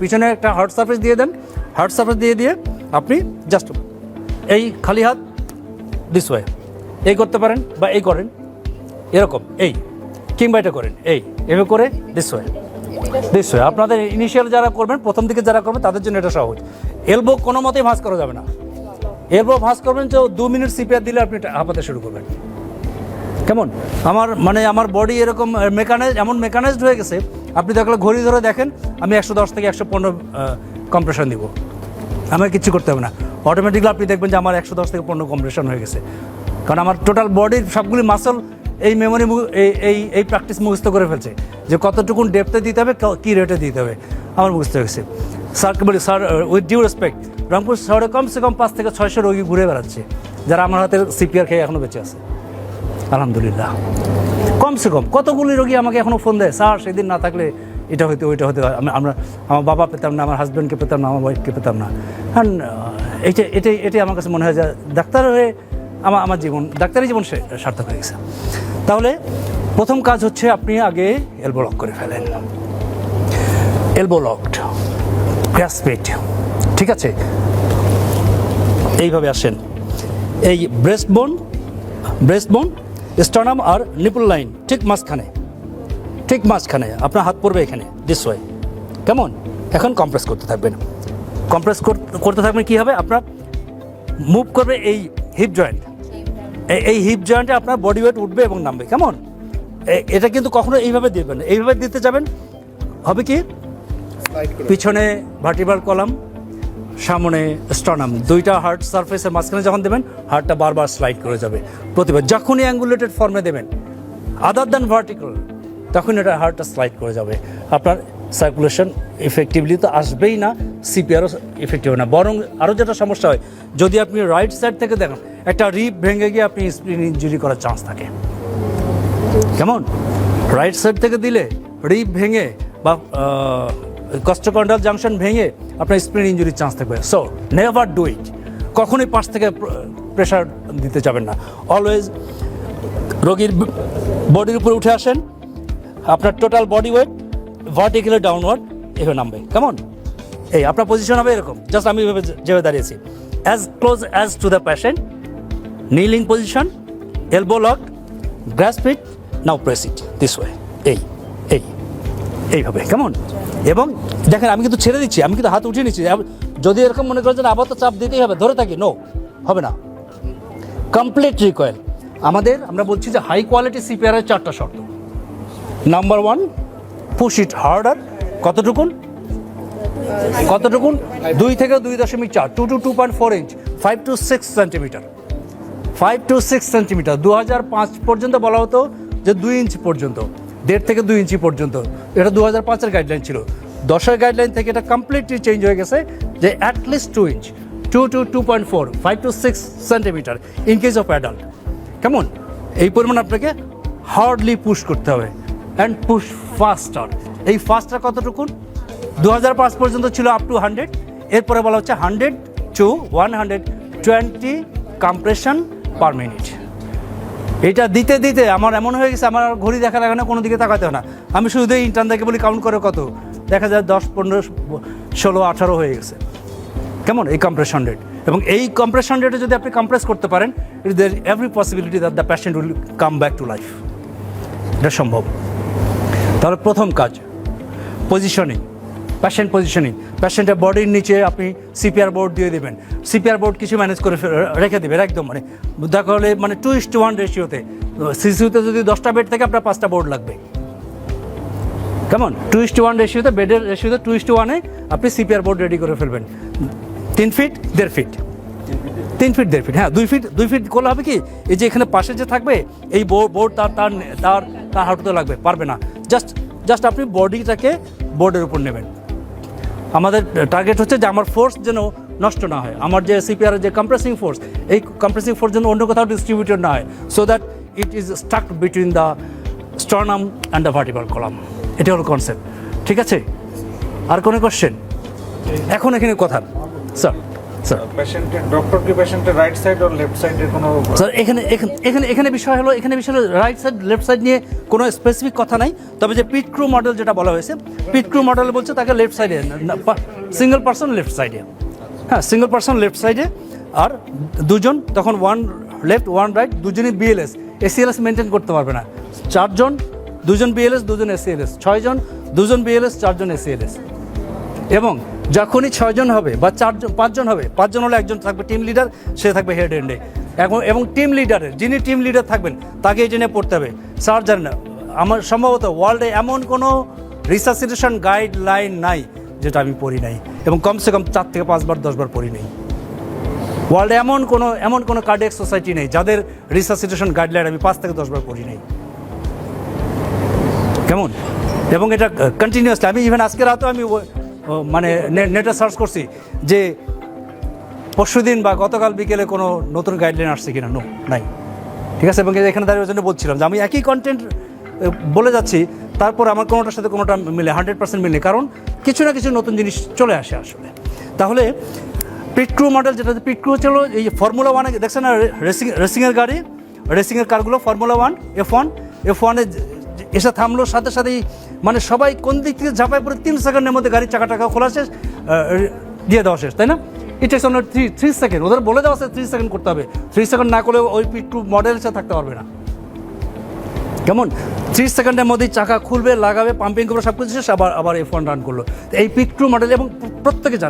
পিছনে একটা hard surface দিয়ে দেন। হার্ড সার্ফেস দিয়ে দিয়ে আপনি জাস্ট এই খালি হাত দিস ওয়ে এই করতে পারেন বা এই করেন, এরকম, এই, কিংবা এটা করেন, এই, এভাবে করে দিস ওয়ে দিস ওয়ে আপনাদের ইনিশিয়াল যারা করবেন, প্রথম দিকে যারা করবেন, তাদের জন্য এটা সহজ। এলবো কোনো মতেই ভাঁজ করা যাবে না। এলবো ভাঁজ করবেন যে দু মিনিট সিপিআর দিলে আপনি হাঁপাতে শুরু করবেন। কেমন? আমার মানে আমার বডি এরকম মেকানাইজ এমন মেকানাইজড হয়ে গেছে। আপনি দেখলে ঘড়ি ধরে দেখেন, আমি একশো দশ থেকে একশো পনেরো কম্প্রেশন দিব আমাকে কিছু করতে হবে না। অটোমেটিকলি আপনি দেখবেন যে আমার একশো দশ থেকে পনেরো কম্প্রেশন হয়ে গেছে। কারণ আমার টোটাল বডির সবগুলি মাসল এই মেমোরি এই এই প্র্যাকটিস মুখস্থ করে ফেলছে। যে কতটুকুন ডেপথে দিতে হবে, ক- রেটে দিতে হবে, আমার মুখস্থ হয়ে গেছে। স্যারকে বলি sir with due respect Rangpur শহরে কমসে কম পাঁচ থেকে ছয়শো রোগী ঘুরে বেড়াচ্ছে, যারা আমার হাতের সিপিআর খেয়ে এখনও বেঁচে আছে। আলহামদুলিল্লাহ। কমসে কম, কতগুলি রোগী আমাকে এখনও ফোন দেয়? স্যার, সেদিন না থাকলে এটা হইতে, ওইটা হতে আমি, আমরা, আমার বাবা পেতাম না, আমার হাজব্যান্ডকে পেতাম না, আমার ওয়াইফকে পেতাম না। কারণ এইটা, এটাই এটাই আমার কাছে মনে হয় যে ডাক্তার হয়ে আমার আমার জীবন, ডাক্তারি জীবন সে- সার্থক হয়ে গেছে। তাহলে, প্রথম কাজ হচ্ছে আপনি আগে এলবো লক করে ফেলেন। এলবো লকড গ্যাসপেট ঠিক আছে? এইভাবে আসেন। এই ব্রেস্ট বোন ব্রেস্ট বোন স্টনাম আর নিপুল লাইন ঠিক মাঝখানে। ঠিক মাঝখানে আপনার হাত পড়বে এখানে দিস ওয়ে কেমন? এখন কম্প্রেস করতে থাকবেন। কম্প্রেস করতে থাকবেন কী হবে? আপনার মুভ করবে এই হিপ জয়েন্ট এই হিপ জয়েন্টে আপনার বডি ওয়েট উঠবে এবং নামবে কেমন? এটা কিন্তু কখনো এইভাবে দিবেন না। এইভাবে দিতে যাবেন হবে কি? পিছনে ভার্টিবাল কলাম সামনে স্টনাম। দুইটা হার্ট সারফেসের মাঝখানে যখন দেবেন, হার্টটা বারবার স্লাইড করে যাবে। প্রতিবার যখনই অ্যাঙ্গুলেটেড ফর্মে দেবেন, আদার দ্যান ভার্টিক্যাল, তখন এটা হার্টটা স্লাইড করে যাবে। আপনার সার্কুলেশন ইফেক্টিভলি তো আসবেই না সিপিআরও ইফেক্টিভ হবে না। বরং আরও যেটা সমস্যা হয়, যদি আপনি রাইট সাইড থেকে দেখেন, একটা রিপ ভেঙে গিয়ে আপনি স্প্রিন ইঞ্জুরি করার চান্স থাকে। কেমন? রাইট সাইড থেকে দিলে রিপ ভেঙে বা কস্টোকন্ডাল জাংশন ভেঙে আপনার স্প্রিন ইঞ্জুরির চান্স থাকবে। সো নেভার ডু ইট কখনোই পাশ থেকে প্রেশার দিতে যাবেন না। অলওয়েজ রোগীর বডির উপরে উঠে আসেন। আপনার total body weight vertically downward এভাবে নামবে। কেমন? এই আপনার পজিশন হবে এরকম। জাস্ট আমি এভাবে যেভাবে দাঁড়িয়েছি। As close as to the patient kneeling position elbow locked, grasp it, now press it this way. এই এই এইভাবে। কেমন? এবং দেখেন, আমি কিন্তু ছেড়ে দিচ্ছি, আমি কিন্তু হাত উঠিয়ে নিচ্ছি। যদি এরকম মনে করেন আবার তো চাপ দিতেই হবে, ধরে থাকি নো হবে না। কমপ্লিট রিকয়েল আমাদের, আমরা বলছি যে হাই কোয়ালিটি সিপিআরের চারটা শর্ত। Number one push it harder কতটুকুন? কতটুকুন? দুই থেকে দুই দশমিক চার two to two point four inch five to six centimetre five to six centimetre দু হাজার পাঁচ পর্যন্ত বলা হতো যে দুই ইঞ্চ পর্যন্ত। দেড় থেকে দুই ইঞ্চি পর্যন্ত। এটা দু হাজার পাঁচের গাইডলাইন ছিল। দশের গাইডলাইন থেকে এটা কমপ্লিটলি চেঞ্জ হয়ে গেছে যে at least two inch two to two point four five to six centimetre in case of adult কেমন? এই পরিমাণ আপনাকে হার্ডলি পুশ করতে হবে অ্যান্ড পুশ ফাস্টার এই ফাস্টার কতটুকুন? দু হাজার পাঁচ পর্যন্ত ছিল আপ টু হান্ড্রেড এরপরে বলা হচ্ছে hundred to one hundred twenty compression per minute এটা দিতে দিতে আমার এমন হয়ে গেছে, আমার ঘড়ি দেখা লাগে না কোনো দিকে তাকাতে হয় না। আমি শুধু ইন্টার্ন থেকে বলি কাউন্ট করে কত? দেখা যায় দশ, পনেরো, ষোলো, আঠারো হয়ে গেছে। কেমন? এই কম্প্রেশন রেট এবং এই কম্প্রেশন রেটে যদি আপনি কম্প্রেস করতে পারেন it there every possibility that the patient will come back to life এটা সম্ভব। তাহলে প্রথম কাজ পজিশনিং প্যাশেন্ট পজিশনিং প্যাশেন্টের বডির নিচে আপনি সিপিআর বোর্ড দিয়ে দেবেন। সিপিআর বোর্ড কিছু ম্যানেজ করে রেখে দেবেন একদম মানে। দেখা হলে মানে টু ইস টু ওয়ান রেশিওতে সিসিউতে যদি দশটা বেড থাকে, আপনার পাঁচটা বোর্ড লাগবে। কেমন টু ইস টু ওয়ান রেশিওতে বেডের রেশিওতে টু ইস টু ওয়ানে আপনি সিপিআর বোর্ড রেডি করে ফেলবেন। তিন ফিট দেড় ফিট তিন ফিট দেড় ফিট হ্যাঁ দুই ফিট দুই ফিট করলে হবে কি, এই যে এখানে পাশে যে থাকবে, এই বোর্ড তার তার তার তার হাঁটুতে লাগবে, পারবে না। জাস্ট জাস্ট আপনি বডিটাকে বোর্ডের উপর নেবেন। আমাদের টার্গেট হচ্ছে যে আমার ফোর্স যেন নষ্ট না হয়। আমার যে সিপিআর যে কম্প্রেসিং ফোর্স এই কম্প্রেসিং ফোর্স যেন অন্য কোথাও ডিস্ট্রিবিউটেড না হয় so that it is stuck between the sternum and the vertebral column এটা হলো কনসেপ্ট ঠিক আছে? আর কোনো কোশ্চেন এখন এখানে কথা। স্যার স্যার পেশেন্টের ডক্টর কি পেশেন্টের রাইট সাইড আর লেফট সাইডের কোনো স্যার এখানে এখানে- এখানে এখানে বিষয় হলো এখানে বিষয় হলো রাইট সাইড লেফট সাইড নিয়ে কোনো স্পেসিফিক কথা নাই। তবে যে পিট ক্রু মডেল যেটা বলা হয়েছে পিট ক্রু মডেল বলছে তাকে লেফট সাইডে সিঙ্গেল পার্সন লেফট সাইডে হ্যাঁ সিঙ্গেল পার্সন লেফট সাইডে আর দুজন তখন ওয়ান লেফট ওয়ান রাইট দুজনই বিএলএস এসিএলএস মেনটেন করতে পারবে না। চারজন দুজন বিএলএস দুজন এসিএলএস ছয়জন দুজন বিএলএস চারজন এসিএলএস এবং যখনই ছয়জন হবে বা চারজন, পাঁচজন হবে, পাঁচজন হলে একজন থাকবে টিম লিডার সে থাকবে হেড এন্ডে এখন এবং টিম লিডারের যিনি টিম লিডার থাকবেন তাকে এই জেনে পড়তে হবে। স্যার, জানেন আমার সম্ভবত ওয়ার্ল্ডে এমন কোনো রিসার্সিটেশন গাইডলাইন নাই, যেটা আমি পড়ি নাই। এবং কমসে কম চার থেকে পাঁচবার, দশবার পড়ি নাই। ওয়ার্ল্ডে এমন কোনো এমন কোনো কার্ডিয়াক সোসাইটি নেই, যাদের রিসার্সিটেশন গাইডলাইন আমি পাঁচ থেকে দশবার পড়ি নাই। কেমন? এবং এটা কন্টিনিউয়াসলি আমি ইভেন আজকে রাতেও আমি মানে নেটে সার্চ করছি যে পরশুদিন বা গতকাল বিকেলে কোনো নতুন গাইডলাইন আসছে কিনা? নো নাই। ঠিক আছে? এবং এখানে দাঁড়িয়ে জন্য বলছিলাম যে আমি একই কন্টেন্ট বলে যাচ্ছি, তারপর আমার কোনোটার সাথে কোনোটা মিলে হান্ড্রেড পার্সেন্ট মিলে, কারণ কিছু না কিছু নতুন জিনিস চলে আসে আসলে। তাহলে পিটক্রু মডেল যেটা পিটক্রু ছিল, এই ফর্মুলা ওয়ানে দেখছেন না? রেসিং রেসিংয়ের গাড়ি রেসিংয়ের কারগুলো formula one F one F ওয়ানে এসে থামলো, সাথে সাথেই মানে সবাই কোন দিক থেকে ঝাঁপায় পড়ে তিন সেকেন্ডের মধ্যে গাড়ির চাকা টাকা খোলা শেষ দিয়ে দেওয়া শেষ, তাই না? It is only three three second ওদের বলে দেওয়া আছে থ্রি সেকেন্ড করতে হবে। থ্রি সেকেন্ড না করলে ওই পিট্রু মডেল সে থাকতে পারবে না। কেমন? থ্রি সেকেন্ডের মধ্যেই চাকা খুলবে, লাগাবে পাম্পিং করবে সব কিছু শেষ, আবার আবার এফ ওয়ান রান করল। এই পিক টু মডেল এবং প্রত্যেকে জানে